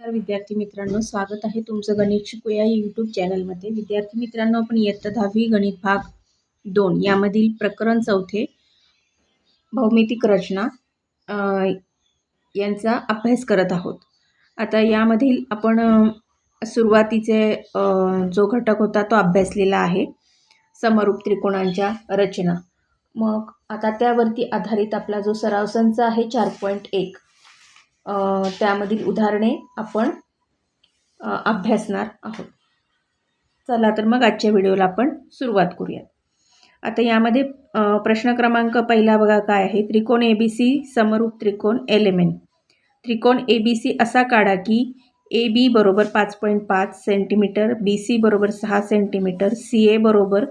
नमस्कार विद्यार्थी मित्रांनो स्वागत आहे तुमचं गणित शिकूया या यूट्यूब चॅनलमध्ये विद्यार्थी मित्रांनो आपण इयत्ता दहावी गणित भाग दोन यामधील प्रकरण चौथे भौमितिक रचना यांचा अभ्यास करत आहोत. आता यामधील आपण सुरुवातीचे जो घटक होता तो अभ्यासलेला आहे समरूप त्रिकोणांच्या रचना. मग आता त्यावरती आधारित आपला जो सराव संच आहे चार पॉईंट एक. त्यामधील उदाहरणे आपण अभ्यासणार आहोत. चला तर मग आजच्या व्हिडिओला आपण सुरुवात करूयात. आता यामध्ये प्रश्न क्रमांक पहिला बघा काय आहे. त्रिकोण ए बी सी समरूप त्रिकोण एल एम एन त्रिकोण ए बी सी असा काढा की ए बी बरोबर पाच पॉईंट पाच सेंटीमीटर बी सी बरोबर सहा सेंटीमीटर सी ए बरोबर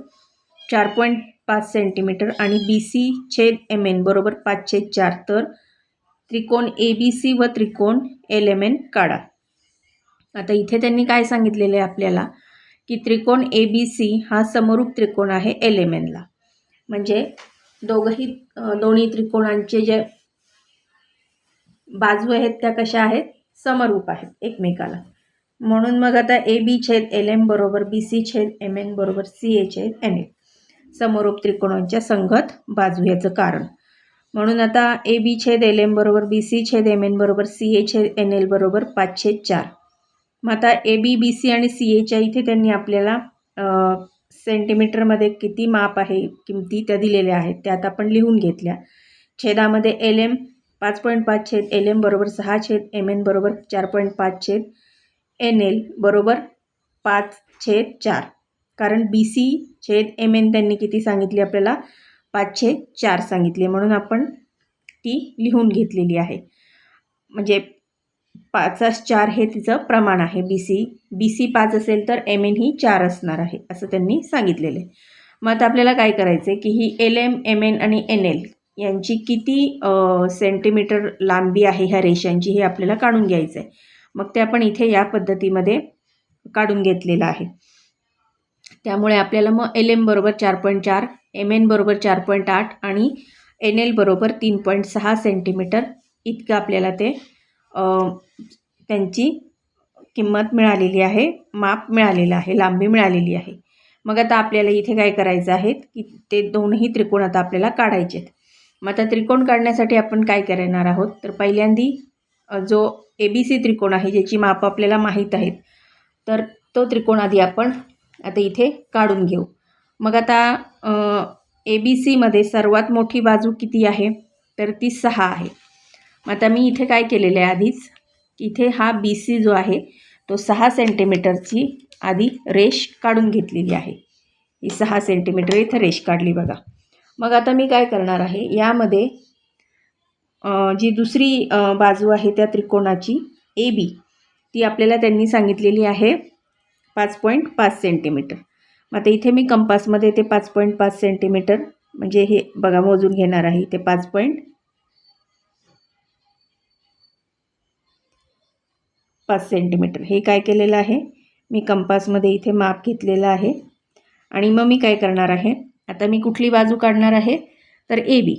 चार पॉईंट पाच सेंटीमीटर आणि बी सी छेद एम एन बरोबर पाच छेद चार. तर त्रिकोण ए बी सी व त्रिकोण एल एम एन काढा. आता इथे त्यांनी काय सांगितलेलं आहे आपल्याला? की त्रिकोण ए बी सी हा समरूप त्रिकोण आहे एल एम एनला म्हणजे दोघंही दोन्ही त्रिकोणांचे जे बाजू आहेत त्या कशा आहेत? समरूप आहेत एकमेकाला. म्हणून मग आता ए बी छेद एल एम बरोबर बी सी छेद एम एन बरोबर सी ए छेद एन एल समरूप त्रिकोणांच्या संगत बाजू याचं कारण. म्हणून आता ए बी छेद एल एम बरोबर बी सी छेद एम एन बरोबर सी ए छेद एन एल बरोबर पाच छेद चार. मग आता ए बी बी सी आणि सी एच्या इथे त्यांनी आपल्याला सेंटीमीटरमध्ये किती माप आहे किमती त्या दिलेल्या आहेत त्या आता आपण लिहून घेतल्या. छेदामध्ये एल एम पाच पॉईंट पाच छेद एल एम बरोबर सहा छेद एम एन बरोबर चार पॉईंट पाच छेद एन एल बरोबर पाच छेद चार. कारण बी सी छेद एम एन त्यांनी किती सांगितली आपल्याला? पाचशे चार सांगितले म्हणून आपण ती लिहून घेतलेली आहे. म्हणजे पाचास चार हे तिचं प्रमाण आहे. बी सी बी सी पाच असेल तर एम एन ही चार असणार आहे असं त्यांनी सांगितलेलं आहे. मग आता आपल्याला काय करायचं आहे की ही एल एम एम एन आणि एन एल यांची किती सेंटीमीटर लांबी आहे ह्या रेषांची हे आपल्याला काढून घ्यायचं आहे मग ते आपण इथे या पद्धतीमध्ये काढून घेतलेलं आहे. त्यामुळे आपल्याला मग एल एम बरोबर चार पॉईंट चार एम एन बरोबर चार पॉईंट आठ आणि एन एल बरोबर तीन पॉईंट सहा सेंटीमीटर इतकं आपल्याला ते त्यांची किंमत मिळालेली आहे माप मिळालेलं आहे लांबी मिळालेली आहे. मग आता आपल्याला इथे काय करायचं आहे की ते दोनही त्रिकोण आता आपल्याला काढायचे आहेत. मग आता त्रिकोण काढण्यासाठी आपण काय करणार आहोत? तर पहिल्यांदी जो ए बी सी त्रिकोण आहे ज्याची माप आपल्याला माहीत आहेत तर तो त्रिकोण आधी आपण आता इथे काढून घेऊ. मग आता ए बी सीमध्ये सर्वात मोठी बाजू किती आहे? तर ती सहा आहे. मग आता मी इथे काय केलेलं आहे आधीच? इथे हा बी सी जो आहे तो सहा सेंटीमीटरची आधी रेष काढून घेतलेली आहे. ही सहा सेंटीमीटर इथं रेष काढली बघा. मग आता मी काय करणार आहे? यामध्ये जी दुसरी बाजू आहे त्या त्रिकोणाची ए बी ती आपल्याला त्यांनी सांगितलेली आहे पाच पॉईंट पाच सेंटीमीटर. मग आता इथे मी कंपासमध्ये ते पाच पॉईंट पाच सेंटीमीटर म्हणजे हे बघा मोजून घेणार आहे ते पाच पॉईंट पाच सेंटीमीटर. हे काय केलेलं आहे? मी कंपासमध्ये इथे माप घेतलेलं आहे. आणि मग मी काय करणार आहे? आता मी कुठली बाजू काढणार आहे? तर ए बी.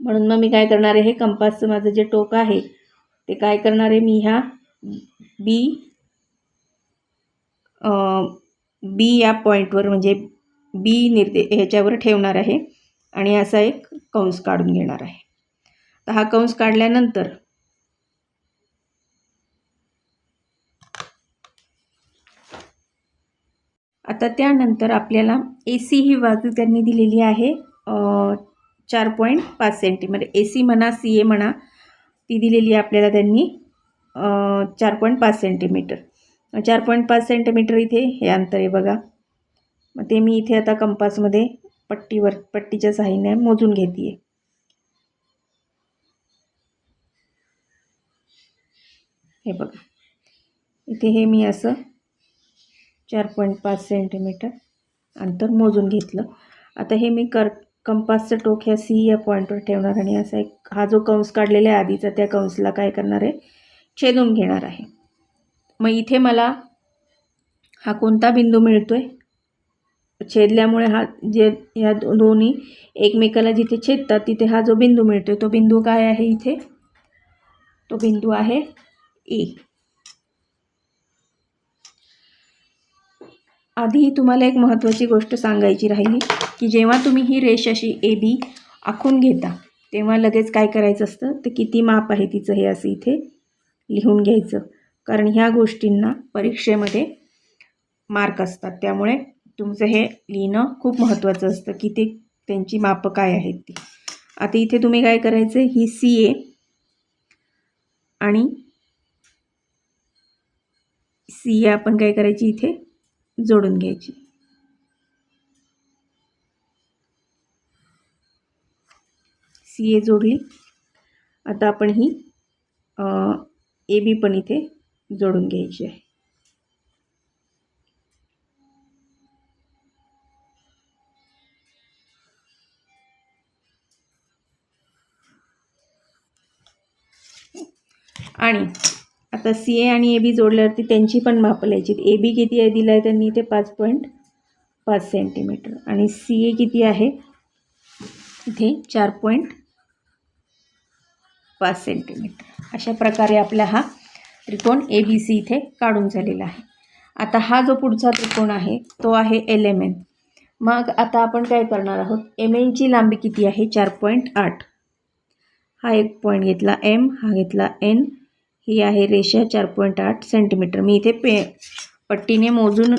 म्हणून मग मी काय करणार आहे? कंपासचं माझं जे टोक आहे ते काय करणार आहे? मी ह्या बी बी या पॉईंटवर म्हणजे बी निर्दे ह्याच्यावर ठेवणार आहे आणि असा एक कंस काढून घेणार आहे. तर हा कंस काढल्यानंतर आता त्यानंतर आपल्याला ए सी ही बाजू त्यांनी दिलेली आहे चार पॉईंट पाच सेंटीमीटर ए सी म्हणा सी ए म्हणा ती दिलेली आहे आपल्याला त्यांनी चार पॉईंट पाच सेंटीमीटर चार पॉईंट पाच सेंटीमीटर इथे हे अंतर आहे बघा. मग ते मी इथे आता कंपासमध्ये पट्टीवर पट्टीच्या साहाय्याने मोजून घेते आहे हे बघा. इथे हे मी असं चार पॉईंट पाच सेंटीमीटर अंतर मोजून घेतलं. आता हे मी कर कंपासचं टोक ह्या सी या पॉईंटवर ठेवणार आणि असा एक हा जो कंस काढलेला आहे आधीचा त्या कंसला काय करणार आहे? छेदून घेणार आहे. मग इथे मला हा कोणता बिंदू मिळतो आहे छेदल्यामुळे हा जे ह्या दोन्ही एकमेकाला जिथे छेदतात तिथे हा जो बिंदू मिळतो आहे तो बिंदू काय आहे इथे? तो बिंदू आहे ए आधी तुम्हाला एक महत्त्वाची गोष्ट सांगायची राहिली की जेव्हा तुम्ही ही रेष अशी ए बी आखून घेता तेव्हा लगेच काय करायचं असतं? तर किती माप आहे तिचं हे असं इथे लिहून घ्यायचं. कारण ह्या गोष्टींना परीक्षेमध्ये मार्क असतात. त्यामुळे तुमचं हे लिहिणं खूप महत्त्वाचं असतं की ते त्यांची मापं काय आहेत ती. आता इथे तुम्ही काय करायचं ही सी ए आणि सी ए आपण काय करायची इथे? जोडून घ्यायची. सी ए जोडली. आता आपण ही ए बी पण इथे जोडून घ्यायची आहे. आणि आता सी ए आणि ए बी जोडल्यावरती त्यांची पण मापं लिहायची ए बी किती आहे दिलं आहे त्यांनी? ते पाच पॉईंट पाच सेंटीमीटर आणि सी ए किती आहे? इथे चार पॉईंट पाच सेंटीमीटर अशा प्रकारे आपला हा त्रिकोण ए बी सी इथे काढून झालेला आहे. आता हा जो पुढचा त्रिकोण आहे तो आहे एल एम एन मग आता आपण काय करणार आहोत? एम एनची लांबी किती आहे? चार पॉईंट आठ. हा एक पॉईंट घेतला एम हा घेतला एन ही आहे रेषा चार पॉईंट आठ सेंटीमीटर मी इथे पे पट्टीने मोजून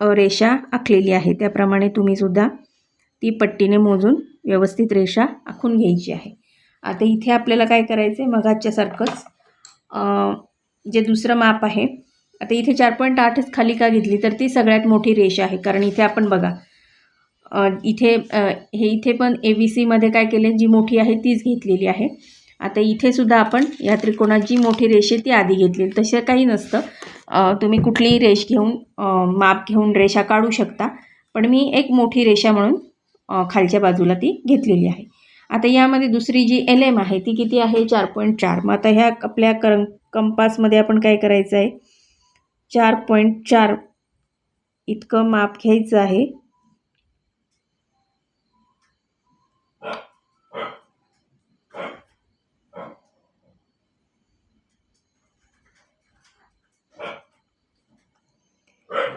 रेषा आखलेली आहे. त्याप्रमाणे तुम्हीसुद्धा ती पट्टीने मोजून व्यवस्थित रेषा आखून घ्यायची आहे. आता इथे आपल्याला काय करायचं आहे मगाच्यासारखंच जे दुसरं माप आहे आता इथे चार पॉईंट आठच खाली का घेतली तर ती सगळ्यात मोठी रेषा आहे कारण इथे आपण बघा इथे हे इथे पण ए बी सीमध्ये काय केले जी मोठी आहे तीच घेतलेली आहे. आता इथेसुद्धा आपण या त्रिकोणात जी मोठी रेष आहे ती आधी घेतलेली तसं काही नसतं. तुम्ही कुठलीही रेष घेऊन माप घेऊन रेषा काढू शकता पण मी एक मोठी रेषा म्हणून खालच्या बाजूला ती घेतलेली आहे. आता यामध्ये दुसरी जी एल एम आहे ती किती आहे? चार पॉईंट चार. मग आता ह्या आपल्या कर कंपासमध्ये आपण काय करायचं आहे? चार पॉईंट चार इतकं माप घ्यायचं आहे.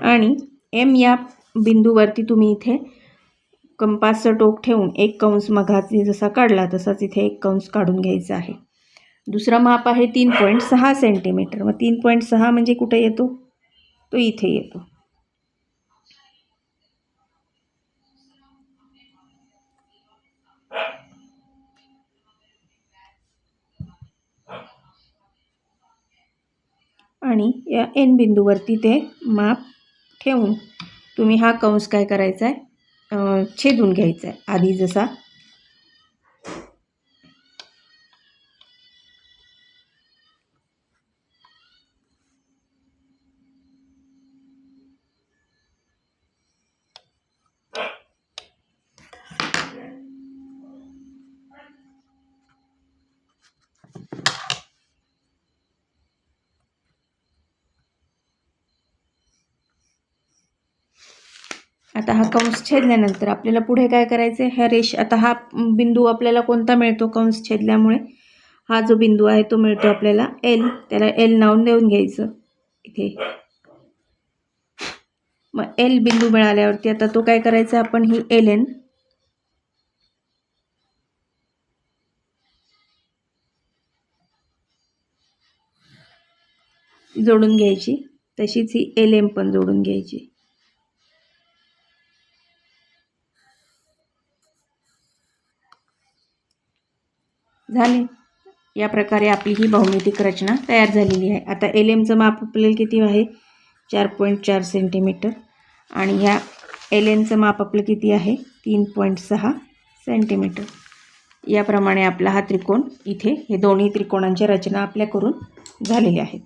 आणि एम या बिंदूवरती तुम्ही इथे कंपासचं टोक ठेवून एक कंस मघाची जसा काढला तसाच इथे एक कंस काढून घ्यायचा आहे. दुसरा माप आहे तीन पॉईंट सहा सेंटीमीटर. मग तीन पॉईंट सहा म्हणजे कुठे येतो? तो इथे येतो. आणि या एन बिंदूवरती ते माप ठेवून तुम्ही हा कंस काय करायचा आहे छेदून घ्यायचा आहे आधी जसा आता हा कंस छेदल्यानंतर आपल्याला पुढे काय करायचं आहे ह्या रेष आता हा बिंदू आपल्याला कोणता मिळतो कंस छेदल्यामुळे? हा जो बिंदू आहे तो मिळतो आपल्याला एल त्याला एल नाव देऊन घ्यायचं. इथे. मग एल बिंदू मिळाल्यावरती आता तो काय करायचा? आपण ही एल एन जोडून घ्यायची. तशीच ही एल एम पण जोडून घ्यायची. झाले. या प्रकारे आपली ही भौमितिक रचना तयार झालेली आहे. आता एल एमचं माप आपल्याला किती आहे? चार पॉईंट चार सेंटीमीटर. आणि ह्या एल एनचं माप आपलं किती आहे? तीन पॉईंट सहा सेंटीमीटर. याप्रमाणे आपला हा त्रिकोण इथे हे दोन्ही त्रिकोणांच्या रचना आपल्या करून झालेल्या आहेत.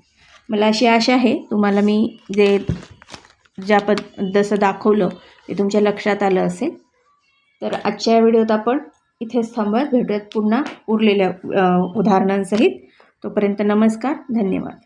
मला अशी आशा आहे तुम्हाला मी जे ज्या पद जसं दाखवलं ते तुमच्या लक्षात आलं असेल. तर आजच्या व्हिडिओत आपण इथेच थांबत भेटूयात पुन्हा उरलेल्या उदाहरणांसहित. तोपर्यंत नमस्कार धन्यवाद.